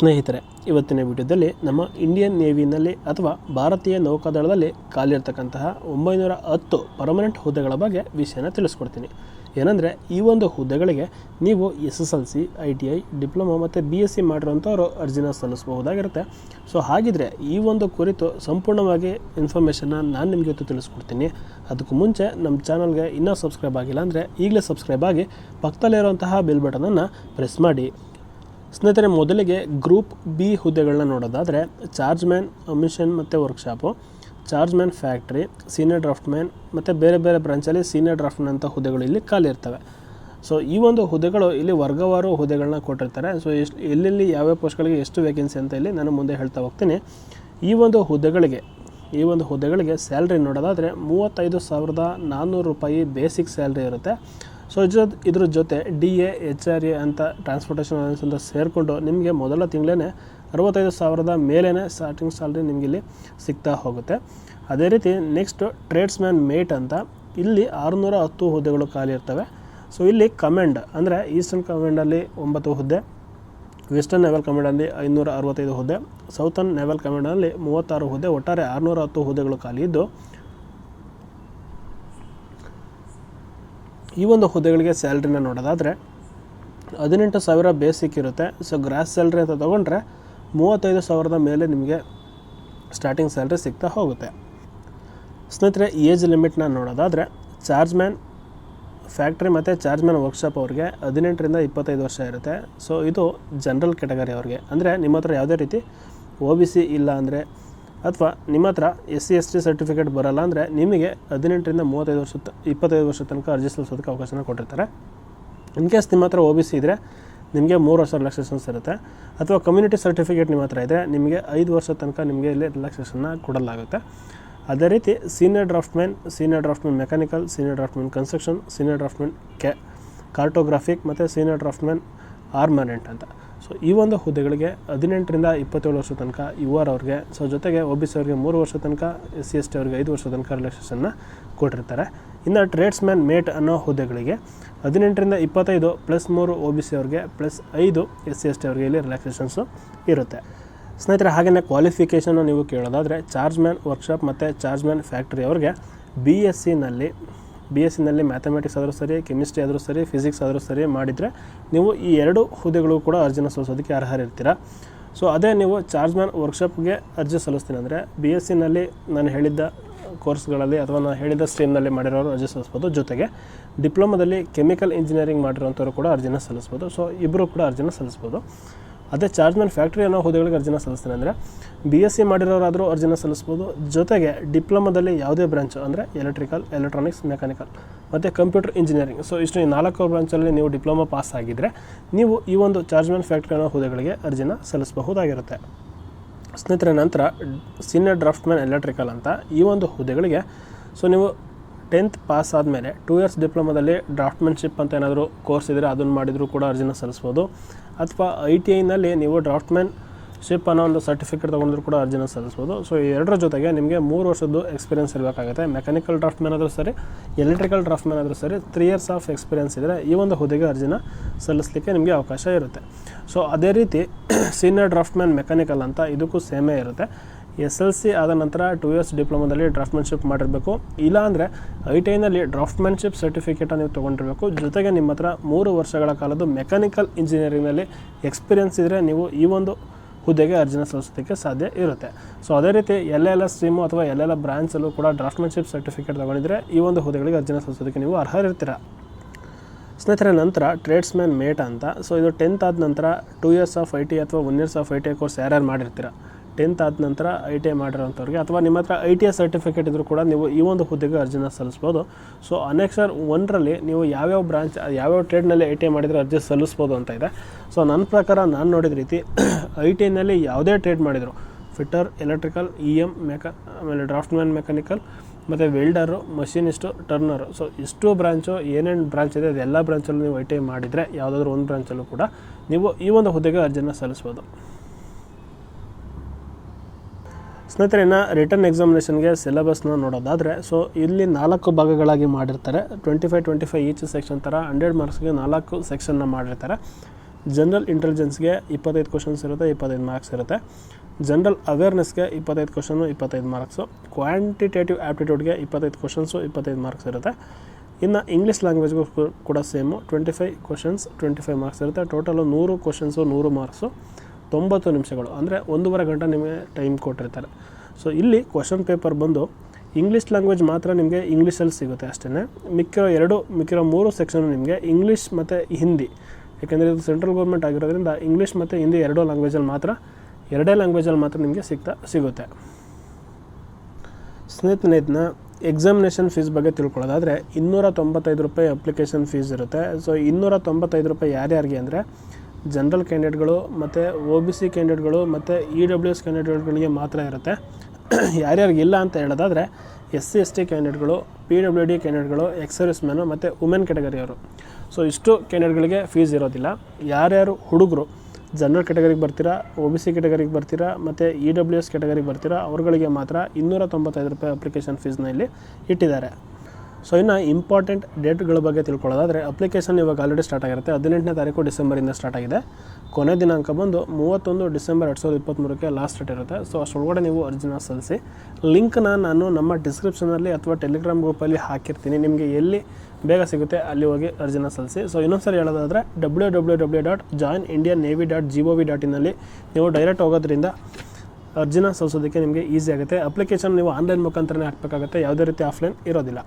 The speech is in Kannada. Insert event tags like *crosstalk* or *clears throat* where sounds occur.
ಸ್ನೇಹಿತರೆ, ಇವತ್ತಿನ ವಿಡಿಯೋದಲ್ಲಿ ನಮ್ಮ ಇಂಡಿಯನ್ ನೇವಿನಲ್ಲಿ ಅಥವಾ ಭಾರತೀಯ ನೌಕಾದಳದಲ್ಲಿ ಖಾಲಿರ್ತಕ್ಕಂತಹ ಒಂಬೈನೂರ ಹತ್ತು ಪರ್ಮನೆಂಟ್ ಹುದ್ದೆಗಳ ಬಗ್ಗೆ ವಿಷಯನ ತಿಳಿಸ್ಕೊಡ್ತೀನಿ. ಏನಂದರೆ, ಈ ಒಂದು ಹುದ್ದೆಗಳಿಗೆ ನೀವು S S L C, I T I, diploma ಮತ್ತು ಬಿ ಎಸ್ ಸಿ ಮಾಡಿರೋಂಥವ್ರು ಅರ್ಜಿನ ಸಲ್ಲಿಸಬಹುದಾಗಿರುತ್ತೆ. ಸೊ, ಹಾಗಿದ್ರೆ ಈ ಒಂದು ಕುರಿತು ಸಂಪೂರ್ಣವಾಗಿ ಇನ್ಫಾರ್ಮೇಷನ್ನ ನಾನು ನಿಮಗೆ ಇವತ್ತು ತಿಳಿಸ್ಕೊಡ್ತೀನಿ. ಅದಕ್ಕೂ ಮುಂಚೆ ನಮ್ಮ ಚಾನಲ್ಗೆ ಇನ್ನೂ ಸಬ್ಸ್ಕ್ರೈಬ್ ಆಗಿಲ್ಲ ಅಂದರೆ ಈಗಲೇ ಸಬ್ಸ್ಕ್ರೈಬ್ ಆಗಿ ಪಕ್ಕದಲ್ಲಿರುವಂತಹ ಬೆಲ್ ಬಟನನ್ನು ಪ್ರೆಸ್ ಮಾಡಿ. ಸ್ನೇಹಿತರೆ, ಮೊದಲಿಗೆ ಗ್ರೂಪ್ ಬಿ ಹುದ್ದೆಗಳನ್ನ ನೋಡೋದಾದರೆ, ಚಾರ್ಜ್ ಮ್ಯಾನ್ ಅಮಿಷನ್ ಮತ್ತು workshop, chargeman factory, senior draughtsman ಮತ್ತು ಬೇರೆ ಬೇರೆ ಬ್ರಾಂಚಲ್ಲಿ ಸೀನಿಯರ್ ಡ್ರಾಫ್ಟ್ ಮ್ಯಾನ್ ಅಂತ ಹುದ್ದೆಗಳು ಇಲ್ಲಿ ಖಾಲಿ ಇರ್ತವೆ. ಸೊ, ಈ ಒಂದು ಹುದ್ದೆಗಳು ಇಲ್ಲಿ ವರ್ಗವಾರು ಹುದ್ದೆಗಳನ್ನ ಕೊಟ್ಟಿರ್ತಾರೆ. ಸೊ, ಎಷ್ಟು, ಎಲ್ಲೆಲ್ಲಿ ಯಾವ್ಯಾವ ಪೋಸ್ಟ್ಗಳಿಗೆ ಎಷ್ಟು ವೇಕೆನ್ಸಿ ಅಂತ ಇಲ್ಲಿ ನಾನು ಮುಂದೆ ಹೇಳ್ತಾ ಹೋಗ್ತೀನಿ. ಈ ಒಂದು ಹುದ್ದೆಗಳಿಗೆ, ಈ ಒಂದು ಹುದ್ದೆಗಳಿಗೆ ಸ್ಯಾಲ್ರಿ ನೋಡೋದಾದರೆ ಮೂವತ್ತೈದು ಸಾವಿರದ ನಾನ್ನೂರು ರೂಪಾಯಿ ಬೇಸಿಕ್ ಸ್ಯಾಲ್ರಿ ಇರುತ್ತೆ. ಸೊ ಇದ್ರದ್ದು ಇದ್ರ ಜೊತೆ D A H R A ಅಂತ ಟ್ರಾನ್ಸ್ಪೋರ್ಟೇಷನ್ ಅಲವೆನ್ಸ್ ಅಂತ ಸೇರಿಕೊಂಡು ನಿಮಗೆ ಮೊದಲ ತಿಂಗಳೇ ಅರವತ್ತೈದು ಸಾವಿರದ ಮೇಲೇ ಸ್ಟಾರ್ಟಿಂಗ್ ಸ್ಯಾಲ್ರಿ ನಿಮಗೆ ಇಲ್ಲಿ ಸಿಗ್ತಾ ಹೋಗುತ್ತೆ. ಅದೇ ರೀತಿ ನೆಕ್ಸ್ಟ್ ಟ್ರೇಡ್ಸ್ ಮ್ಯಾನ್ ಮೇಟ್ ಅಂತ ಇಲ್ಲಿ ಆರುನೂರ ಹತ್ತು ಹುದ್ದೆಗಳು ಖಾಲಿ ಇರ್ತವೆ. ಸೊ ಇಲ್ಲಿ ಕಮೆಂಡ್ ಅಂದರೆ ಈಸ್ಟರ್ನ್ ಕಮೆಂಡಲ್ಲಿ ಒಂಬತ್ತು ಹುದ್ದೆ ವೆಸ್ಟರ್ನ್ ನೆವೆಲ್ ಕಮಾಂಡಲ್ಲಿ ಐನೂರ ಅರವತ್ತೈದು ಹುದ್ದೆ ಸೌತರ್ನ್ ನೆವೆಲ್ ಕಮಾಂಡಲ್ಲಿ ಮೂವತ್ತಾರು ಹುದ್ದೆ, ಒಟ್ಟಾರೆ ಆರುನೂರ ಹತ್ತು ಹುದ್ದೆಗಳು ಖಾಲಿ ಇದ್ದು ಈ ಒಂದು ಹುದ್ದೆಗಳಿಗೆ ಸ್ಯಾಲ್ರಿನ ನೋಡೋದಾದರೆ ಹದಿನೆಂಟು ಸಾವಿರ ಬೇಸಿಕ್ ಇರುತ್ತೆ. ಸೊ ಗ್ರಾಸ್ ಸ್ಯಾಲ್ರಿ ಅಂತ ತೊಗೊಂಡ್ರೆ ಮೂವತ್ತೈದು ಸಾವಿರದ ಮೇಲೆ ನಿಮಗೆ ಸ್ಟಾರ್ಟಿಂಗ್ ಸ್ಯಾಲ್ರಿ ಸಿಗ್ತಾ ಹೋಗುತ್ತೆ. ಸ್ನೇಹಿತರೆ ಏಜ್ ಲಿಮಿಟ್ನ ನೋಡೋದಾದರೆ ಚಾರ್ಜ್ ಮ್ಯಾನ್ ಫ್ಯಾಕ್ಟ್ರಿ ಮತ್ತು ಚಾರ್ಜ್ ಮ್ಯಾನ್ ವರ್ಕ್ಶಾಪ್ ಅವ್ರಿಗೆ ಹದಿನೆಂಟರಿಂದ ಇಪ್ಪತ್ತೈದು ವರ್ಷ ಇರುತ್ತೆ. ಸೊ ಇದು ಜನರಲ್ ಕೆಟಗರಿ ಅವ್ರಿಗೆ. ಅಂದರೆ ನಿಮ್ಮ ಹತ್ರ ಯಾವುದೇ ರೀತಿ ಓ ಬಿ ಸಿ ಇಲ್ಲ ಅಂದರೆ ಅಥವಾ ನಿಮ್ಮ ಹತ್ರ S C S T certificate ಬರಲ್ಲ ಅಂದರೆ ನಿಮಗೆ ಹದಿನೆಂಟರಿಂದ ಮೂವತ್ತೈದು ವರ್ಷ ಇಪ್ಪತ್ತೈದು ವರ್ಷ ತನಕ ಅರ್ಜಿ ಸಲ್ಲಿಸೋದಕ್ಕೆ ಅವಕಾಶನ ಕೊಟ್ಟಿರ್ತಾರೆ. ಇನ್ ಕೇಸ್ ನಿಮ್ಮ ಹತ್ರ ಒ ಬಿ ಸಿ ಇದ್ದರೆ ನಿಮಗೆ ಮೂರು ವರ್ಷ ರಿಲ್ಯಾಕ್ಸೇಷನ್ಸ್ ಇರುತ್ತೆ. ಅಥವಾ ಕಮ್ಯುನಿಟಿ ಸರ್ಟಿಫಿಕೇಟ್ ನಿಮ್ಮ ಹತ್ರ ಇದ್ದರೆ ನಿಮಗೆ ಐದು ವರ್ಷ ತನಕ ನಿಮಗೆ ಇಲ್ಲಿ ರಿಲ್ಯಾಕ್ಸೇಷನ್ನ ಕೊಡಲಾಗುತ್ತೆ. ಅದೇ ರೀತಿ senior draughtsmen senior draughtsmen mechanical senior draughtsmen construction senior draughtsmen K cartographic ಮತ್ತು ಸೀನಿಯರ್ ಡ್ರಾಫ್ಟ್ಮೆನ್ ಆರ್ಮನೆಂಟ್ ಅಂತ. ಸೊ ಈ ಒಂದು ಹುದ್ದೆಗಳಿಗೆ ಹದಿನೆಂಟರಿಂದ ಇಪ್ಪತ್ತೇಳು ವರ್ಷ ತನಕ ಯು ಆರ್ ಅವ್ರಿಗೆ ಸೊ ಜೊತೆಗೆ ಒ ಬಿ ಸಿ ಅವ್ರಿಗೆ ಮೂರು ವರ್ಷ ತನಕ ಎಸ್ ಸಿ ಎಸ್ ಟಿ ಅವ್ರಿಗೆ ಐದು ವರ್ಷ ತನಕ ರಿಲ್ಯಾಕ್ಸೇಷನ್ನ ಕೊಟ್ಟಿರ್ತಾರೆ. ಇನ್ನು ಟ್ರೇಡ್ಸ್ ಮ್ಯಾನ್ ಮೇಟ್ ಅನ್ನೋ ಹುದ್ದೆಗಳಿಗೆ ಹದಿನೆಂಟರಿಂದ ಇಪ್ಪತ್ತೈದು ಪ್ಲಸ್ ಮೂರು ಒ ಬಿ ಸಿ ಅವ್ರಿಗೆ ಪ್ಲಸ್ ಐದು ಎಸ್ ಸಿ ಎಸ್ ಟಿ ಅವ್ರಿಗೆ ಇಲ್ಲಿ ರಿಲ್ಯಾಕ್ಸೇಷನ್ಸು ಇರುತ್ತೆ. ಸ್ನೇಹಿತರೆ ಹಾಗೆಯೇ ಕ್ವಾಲಿಫಿಕೇಷನ್ನು ನೀವು ಕೇಳೋದಾದರೆ ಚಾರ್ಜ್ ಮ್ಯಾನ್ ವರ್ಕ್ಶಾಪ್ ಮತ್ತು ಚಾರ್ಜ್ ಮ್ಯಾನ್ ಫ್ಯಾಕ್ಟ್ರಿ ಅವ್ರಿಗೆ ಬಿ ಎಸ್ ಸಿನಲ್ಲಿ ಬಿ ಎಸ್ ಸಿನಲ್ಲಿ ಮ್ಯಾಥಮೆಟಿಕ್ಸ್ ಆದರೂ ಸರಿ ಕೆಮಿಸ್ಟ್ರಿ ಆದರೂ ಸರಿ ಫಿಸಿಕ್ಸ್ ಆದರೂ ಸರಿ ಮಾಡಿದರೆ ನೀವು ಈ ಎರಡು ಹುದ್ದೆಗಳು ಕೂಡ ಅರ್ಜಿನ ಸಲ್ಲಿಸೋದಕ್ಕೆ ಅರ್ಹರಿರ್ತೀರ ಸೊ ಅದೇ ನೀವು ಚಾರ್ಜ್ ಮ್ಯಾನ್ ವರ್ಕ್ಶಾಪ್ಗೆ ಅರ್ಜಿ ಸಲ್ಲಿಸ್ತೀನಿ ಅಂದರೆ ಬಿ ಎಸ್ ಸಿನಲ್ಲಿ ನಾನು ಹೇಳಿದ್ದ ಕೋರ್ಸ್ಗಳಲ್ಲಿ ಅಥವಾ ನಾನು ಹೇಳಿದ ಸ್ಟ್ರೀಮ್ನಲ್ಲಿ ಮಾಡಿರೋರು ಅರ್ಜಿ ಸಲ್ಲಿಸ್ಬೋದು. ಜೊತೆಗೆ ಡಿಪ್ಲೊಮಾದಲ್ಲಿ ಕೆಮಿಕಲ್ ಇಂಜಿನಿಯರಿಂಗ್ ಮಾಡಿರೋಂಥವ್ರು ಕೂಡ ಅರ್ಜಿನ ಸಲ್ಲಿಸ್ಬೋದು. ಸೊ ಇಬ್ಬರು ಕೂಡ ಅರ್ಜಿನ ಸಲ್ಲಿಸ್ಬೋದು. ಅದೇ ಚಾರ್ಜ್ ಮ್ಯಾನ್ ಫ್ಯಾಕ್ಟ್ರಿ ಅನ್ನೋ ಹುದ್ದೆಗಳಿಗೆ ಅರ್ಜಿನ ಸಲ್ಲಿಸ್ತೀನಿ ಅಂದರೆ ಬಿ ಎಸ್ ಸಿ ಮಾಡಿರೋರಾದರೂ ಅರ್ಜಿನ ಸಲ್ಲಿಸ್ಬೋದು. ಜೊತೆಗೆ ಡಿಪ್ಲೊಮಾದಲ್ಲಿ ಯಾವುದೇ ಬ್ರಾಂಚು ಅಂದರೆ ಎಲೆಕ್ಟ್ರಿಕಲ್ ಎಲೆಕ್ಟ್ರಾನಿಕ್ಸ್ ಮೆಕ್ಯಾನಿಕಲ್ ಮತ್ತು ಕಂಪ್ಯೂಟರ್ ಇಂಜಿನಿಯರಿಂಗ್ ಸೊ ಇಷ್ಟು ಈ ನಾಲ್ಕು ಬ್ರಾಂಚಲ್ಲಿ ನೀವು ಡಿಪ್ಲೊಮಾ ಪಾಸ್ ಆಗಿದ್ದರೆ ನೀವು ಈ ಒಂದು ಚಾರ್ಜ್ ಮ್ಯಾನ್ ಫ್ಯಾಕ್ಟ್ರಿ ಅನ್ನೋ ಹುದ್ದೆಗಳಿಗೆ ಅರ್ಜಿನ ಸಲ್ಲಿಸಬಹುದಾಗಿರುತ್ತೆ. ಸ್ನೇಹಿತರೆ, ನಂತರ ಸೀನಿಯರ್ ಡ್ರಾಫ್ಟ್ಮ್ಯಾನ್ ಎಲೆಕ್ಟ್ರಿಕಲ್ ಅಂತ ಈ ಒಂದು ಹುದ್ದೆಗಳಿಗೆ. ಸೊ ನೀವು ಟೆಂತ್ ಪಾಸ್ ಆದಮೇಲೆ ಟೂ ಇಯರ್ಸ್ ಡಿಪ್ಲೊಮಾದಲ್ಲಿ ಡ್ರಾಫ್ಟ್ಮೆನ್ಶಿಪ್ ಅಂತ ಏನಾದರೂ ಕೋರ್ಸ್ ಇದ್ದರೆ ಅದನ್ನು ಮಾಡಿದರೂ ಕೂಡ ಅರ್ಜಿನ ಸಲ್ಲಿಸ್ಬೋದು. ಅಥವಾ ಐ ಟಿ ಐನಲ್ಲಿ ನೀವು ಡ್ರಾಫ್ಟ್ಮೆನ್ ಶಿಪ್ ಅನ್ನೋ ಒಂದು ಸರ್ಟಿಫಿಕೇಟ್ ತೊಗೊಂಡ್ರು ಕೂಡ ಅರ್ಜಿನ ಸಲ್ಲಿಸ್ಬೋದು. ಸೊ ಎರಡರ ಜೊತೆಗೆ ನಿಮಗೆ ಮೂರು ವರ್ಷದ್ದು ಎಕ್ಸ್ಪೀರಿಯನ್ಸ್ ಇರಬೇಕಾಗುತ್ತೆ. ಮೆಕ್ಯಾನಿಕಲ್ ಡ್ರಾಫ್ಟ್ಮ್ಯಾನ್ ಆದರೂ ಸರಿ ಎಲೆಕ್ಟ್ರಿಕಲ್ ಡ್ರಾಫ್ಟ್ಮ್ಯಾನ್ ಆದರೂ ಸರಿ ತ್ರೀ ಇಯರ್ಸ್ ಆಫ್ ಎಕ್ಸ್ಪೀರಿಯನ್ಸ್ ಇದ್ದರೆ ಈ ಒಂದು ಹುದ್ದೆಗೆ ಅರ್ಜಿನ ಸಲ್ಲಿಸಲಿಕ್ಕೆ ನಿಮಗೆ ಅವಕಾಶ ಇರುತ್ತೆ. ಸೊ ಅದೇ ರೀತಿ ಸೀನಿಯರ್ ಡ್ರಾಫ್ಟ್ಮ್ಯಾನ್ ಮೆಕ್ಯಾನಿಕಲ್ ಅಂತ ಇದಕ್ಕೂ ಸೇಮೇ ಇರುತ್ತೆ. ಎಸ್ ಎಲ್ ಸಿ ಆದ ನಂತರ ಟೂ ಇಯರ್ಸ್ ಡಿಪ್ಲೊಮಾದಲ್ಲಿ ಡ್ರಾಫ್ಟ್ಮೆನ್ಶಿಪ್ ಮಾಡಿರಬೇಕು. ಇಲ್ಲಾಂದರೆ ಐ ಟಿ ಐನಲ್ಲಿ ಡ್ರಾಫ್ಟ್ಮೆನ್ಶಿಪ್ ಸರ್ಟಿಫಿಕೇಟನ್ನು ನೀವು ತೊಗೊಂಡಿರಬೇಕು. ಜೊತೆಗೆ ನಿಮ್ಮ ಹತ್ರ ಮೂರು ವರ್ಷಗಳ ಕಾಲದ್ದು ಮೆಕ್ಯಾನಿಕಲ್ ಇಂಜಿನಿಯರಿಂಗ್ನಲ್ಲಿ ಎಕ್ಸ್ಪೀರಿಯನ್ಸ್ ಇದ್ದರೆ ನೀವು ಈ ಒಂದು ಹುದ್ದೆಗೆ ಅರ್ಜಿನ ಸಲ್ಲಿಸೋದಕ್ಕೆ ಸಾಧ್ಯ ಇರುತ್ತೆ. ಸೊ, ಅದೇ ರೀತಿ ಎಲ್ಲೆಲ್ಲ ಸ್ಟ್ರೀಮು ಅಥವಾ ಎಲ್ಲೆಲ್ಲ ಬ್ರಾಂಚಲ್ಲೂ ಕೂಡ ಡ್ರಾಫ್ಟ್ಮೆನ್ಶಿಪ್ ಸರ್ಟಿಫಿಕೇಟ್ ತೊಗೊಂಡಿದ್ರೆ ಈ ಒಂದು ಹುದ್ದೆಗಳಿಗೆ ಅರ್ಜಿನ ಸಲ್ಲಿಸೋದಕ್ಕೆ ನೀವು ಅರ್ಹರಿರ್ತೀರ. ಸ್ನೇಹಿತರೆ, ನಂತರ ಟ್ರೇಡ್ಸ್ ಮ್ಯಾನ್ ಮೇಟ್ ಅಂತ. ಸೊ, ಇದು ಟೆಂತ್ ಆದ ನಂತರ two years of I T ಅಥವಾ one years of I T course ಯಾರ್ಯಾರು ಮಾಡಿರ್ತೀರ? ಟೆಂತ್ ಆದ ನಂತರ ಐ ಟಿ ಐ ಮಾಡಿರೋಂಥವ್ರಿಗೆ ಅಥವಾ ನಿಮ್ಮ ಹತ್ರ ಐ ಟಿ ಐ ಸರ್ಟಿಫಿಕೇಟ್ ಇದ್ದರೂ ಕೂಡ ನೀವು ಈ ಒಂದು ಹುದ್ದೆಗೆ ಅರ್ಜಿನ ಸಲ್ಲಿಸ್ಬೋದು. ಸೊ ಅನೆಕ್ಸರ್ ಒನ್ರಲ್ಲಿ ನೀವು ಯಾವ್ಯಾವ ಬ್ರಾಂಚ್ ಯಾವ್ಯಾವ ಟ್ರೇಡ್ನಲ್ಲಿ ಐ ಟಿ ಐ ಮಾಡಿದರೆ ಅರ್ಜಿ ಸಲ್ಲಿಸ್ಬೋದು ಅಂತ ಇದೆ. ಸೊ ನನ್ನ ಪ್ರಕಾರ ನಾನು ನೋಡಿದ ರೀತಿ *clears throat* ಐ ಟಿ ಐನಲ್ಲಿ ಯಾವುದೇ ಟ್ರೇಡ್ ಮಾಡಿದರು ಫಿಟ್ಟರ್ ಎಲೆಕ್ಟ್ರಿಕಲ್ ಇ ಎಂ ಮೆಕಾ ಆಮೇಲೆ ಡ್ರಾಫ್ಟ್ ಮ್ಯಾನ್ ಮೆಕ್ಯಾನಿಕಲ್ ಮತ್ತು ವೆಲ್ಡರು ಮಷಿನಿಸ್ಟು ಟರ್ನರು ಸೊ ಇಷ್ಟು ಬ್ರಾಂಚು ಏನೇನು ಬ್ರಾಂಚ್ ಇದೆ, ಅದೆಲ್ಲ ಬ್ರಾಂಚಲ್ಲೂ ನೀವು ಐ ಟಿ ಐ ಮಾಡಿದರೆ, ಯಾವುದಾದ್ರೂ ಒಂದು ಬ್ರಾಂಚಲ್ಲೂ ಕೂಡ ನೀವು ಈ ಒಂದು ಹುದ್ದೆಗೆ ಅರ್ಜಿನ ಸಲ್ಲಿಸ್ಬೋದು. ಸ್ನೇಹಿತರೆ, ಇನ್ನು ರಿಟರ್ನ್ ಎಕ್ಸಾಮಿನೇಷನ್ಗೆ ಸಿಲೆಬಸ್ನ ನೋಡೋದಾದರೆ ಸೊ ಇಲ್ಲಿ ನಾಲ್ಕು ಭಾಗಗಳಾಗಿ ಮಾಡಿರ್ತಾರೆ. Twenty five twenty five each section ಥರ ಹಂಡ್ರೆಡ್ ಮಾರ್ಕ್ಸ್ಗೆ ನಾಲ್ಕು ಸೆಕ್ಷನ್ನ ಮಾಡಿರ್ತಾರೆ. ಜನರಲ್ ಇಂಟೆಲಿಜೆನ್ಸ್ಗೆ ಇಪ್ಪತ್ತೈದು ಕ್ವಶನ್ಸ್ ಇರುತ್ತೆ, ಇಪ್ಪತ್ತೈದು ಮಾರ್ಕ್ಸ್ ಇರುತ್ತೆ. ಜನರಲ್ ಅವೇರ್ನೆಸ್ಗೆ ಇಪ್ಪತ್ತೈದು ಕ್ವಶನು ಇಪ್ಪತ್ತೈದು ಮಾರ್ಕ್ಸು ಕ್ವಾಂಟಿಟೇಟಿವ್ ಆ್ಯಪ್ಟಿಟ್ಯೂಡ್ಗೆ ಇಪ್ಪತ್ತೈದು ಕ್ವಶನ್ಸು ಇಪ್ಪತ್ತೈದು ಮಾರ್ಕ್ಸ್ ಇರುತ್ತೆ. ಇನ್ನು ಇಂಗ್ಲೀಷ್ ಲ್ಯಾಂಗ್ವೇಜ್ಗೂ ಕೂಡ same twenty five questions twenty five marks ಇರುತ್ತೆ. ಟೋಟಲು ನೂರು ಕ್ವಶನ್ಸು ನೂರು ಮಾರ್ಕ್ಸು ತೊಂಬತ್ತು ನಿಮಿಷಗಳು, ಅಂದರೆ ಒಂದೂವರೆ ಗಂಟೆ ನಿಮಗೆ ಟೈಮ್ ಕೊಟ್ಟಿರ್ತಾರೆ. ಸೊ ಇಲ್ಲಿ ಕ್ವಶನ್ ಪೇಪರ್ ಬಂದು ಇಂಗ್ಲೀಷ್ ಲ್ಯಾಂಗ್ವೇಜ್ ಮಾತ್ರ ನಿಮಗೆ ಇಂಗ್ಲೀಷಲ್ಲಿ ಸಿಗುತ್ತೆ ಅಷ್ಟೇ ಮಿಕ್ಕಿರೋ ಎರಡು, ಮಿಕ್ಕಿರೋ ಮೂರು ಸೆಕ್ಷನ್ ನಿಮಗೆ ಇಂಗ್ಲೀಷ್ ಮತ್ತು ಹಿಂದಿ ಯಾಕೆಂದರೆ ಇದು ಸೆಂಟ್ರಲ್ ಗೌರ್ಮೆಂಟ್ ಆಗಿರೋದ್ರಿಂದ ಇಂಗ್ಲೀಷ್ ಮತ್ತು ಹಿಂದಿ ಎರಡೂ ಲ್ಯಾಂಗ್ವೇಜಲ್ಲಿ ಮಾತ್ರ, ಎರಡೇ ಲ್ಯಾಂಗ್ವೇಜಲ್ಲಿ ಮಾತ್ರ ನಿಮಗೆ ಸಿಗ್ತಾ, ಸಿಗುತ್ತೆ. ಸ್ನೇಹಿತನ ಎಕ್ಸಾಮಿನೇಷನ್ ಫೀಸ್ ಬಗ್ಗೆ ತಿಳ್ಕೊಳ್ಳೋದಾದರೆ ಇನ್ನೂರ ತೊಂಬತ್ತೈದು ರೂಪಾಯಿ ಅಪ್ಲಿಕೇಶನ್ ಫೀಸ್ ಇರುತ್ತೆ. ಸೊ ಇನ್ನೂರ ತೊಂಬತ್ತೈದು ರೂಪಾಯಿ ಯಾರ್ಯಾರಿಗೆ ಅಂದರೆ ಜನರಲ್ ಕ್ಯಾಂಡಿಡೇಟ್ಗಳು ಮತ್ತು ಒ ಬಿ ಸಿ ಕ್ಯಾಂಡಿಡೇಟ್ಗಳು ಮತ್ತು ಇ ಡಬ್ಲ್ಯೂ ಎಸ್ ಕ್ಯಾಂಡಿಡೇಟ್ಗಳಿಗೆ ಮಾತ್ರ ಇರುತ್ತೆ. ಯಾರ್ಯಾರಿಗೆ ಇಲ್ಲ ಅಂತ ಹೇಳೋದಾದರೆ ಎಸ್ ಸಿ, ಎಸ್ ಟಿ ಕ್ಯಾಂಡಿಡೇಟ್ಗಳು, ಪಿ ಡಬ್ಲ್ಯೂ ಡಿ ಕ್ಯಾಂಡಿಡೇಟ್ಗಳು, ಎಕ್ಸ್ ಸರ್ವಿಸ್ ಮ್ಯಾನು ಮತ್ತು ವುಮೆನ್ ಕ್ಯಾಟಗರಿಯವರು ಸೊ ಇಷ್ಟು ಕ್ಯಾಂಡಿಡೇಟ್ಗಳಿಗೆ ಫೀಸ್ ಇರೋದಿಲ್ಲ. ಯಾರ್ಯಾರು ಹುಡುಗರು ಜನರಲ್ ಕ್ಯಾಟಗರಿಗೆ ಬರ್ತೀರಾ, ಒ ಬಿ ಸಿ ಕ್ಯಾಟಗರಿಗೆ ಬರ್ತೀರಾ, ಮತ್ತು ಇ ಡಬ್ಲ್ಯೂ ಎಸ್ ಕ್ಯಾಟಗರಿಗೆ ಬರ್ತೀರಾ, ಅವ್ರುಗಳಿಗೆ ಮಾತ್ರ ಇನ್ನೂರ ತೊಂಬತ್ತೈದು ರೂಪಾಯಿ ಅಪ್ಲಿಕೇಶನ್ ಫೀಸ್ನ ಇಲ್ಲಿ ಇಟ್ಟಿದ್ದಾರೆ. ಸೊ ಇನ್ನು ಇಂಪಾರ್ಟೆಂಟ್ ಡೇಟ್ಗಳ ಬಗ್ಗೆ ತಿಳ್ಕೊಳ್ಳೋದಾದರೆ ಅಪ್ಲಿಕೇಶನ್ ಇವಾಗ ಆಲ್ರೆಡಿ ಸ್ಟಾರ್ಟ್ ಆಗಿರುತ್ತೆ. ಹದಿನೆಂಟನೇ ತಾರೀಕು ಡಿಸೆಂಬರಿಂದ ಸ್ಟಾರ್ಟ್ ಆಗಿದೆ. ಕೊನೆ ದಿನಾಂಕ ಬಂದು ಮೂವತ್ತೊಂದು ಡಿಸೆಂಬರ್ ಎರಡು ಸಾವಿರದ ಇಪ್ಪತ್ತ್ಮೂರಕ್ಕೆ ಲಾಸ್ಟ್ ಡೇಟ್ ಇರುತ್ತೆ. ಸೊ ಅಷ್ಟೊಳಗಡೆ ನೀವು ಅರ್ಜಿನ ಸಲ್ಲಿಸಿ ಲಿಂಕ್ನ ನಾನು ನಮ್ಮ ಡಿಸ್ಕ್ರಿಪ್ಷನಲ್ಲಿ ಅಥವಾ ಟೆಲಿಗ್ರಾಮ್ ಗ್ರೂಪಲ್ಲಿ ಹಾಕಿರ್ತೀನಿ. ನಿಮಗೆ ಎಲ್ಲಿ ಬೇಗ ಸಿಗುತ್ತೆ ಅಲ್ಲಿ ಹೋಗಿ ಅರ್ಜಿನ ಸಲ್ಲಿಸಿ. ಸೊ ಇನ್ನೊಂದ್ಸರಿ ಹೇಳೋದಾದರೆ W W W dot join Indian navy dot G O V dot ಇನ್ನಲ್ಲಿ ನೀವು ಡೈರೆಕ್ಟ್ ಹೋಗೋದ್ರಿಂದ ಅರ್ಜಿನ ಸಲ್ಲಿಸೋದಕ್ಕೆ ನಿಮಗೆ ಈಸಿ ಆಗುತ್ತೆ. ಅಪ್ಲಿಕೇಶನ್ ನೀವು ಆನ್ಲೈನ್ ಮುಖಾಂತರನೇ ಹಾಕಬೇಕಾಗುತ್ತೆ. ಯಾವುದೇ ರೀತಿ ಆಫ್ಲೈನ್ ಇರೋದಿಲ್ಲ.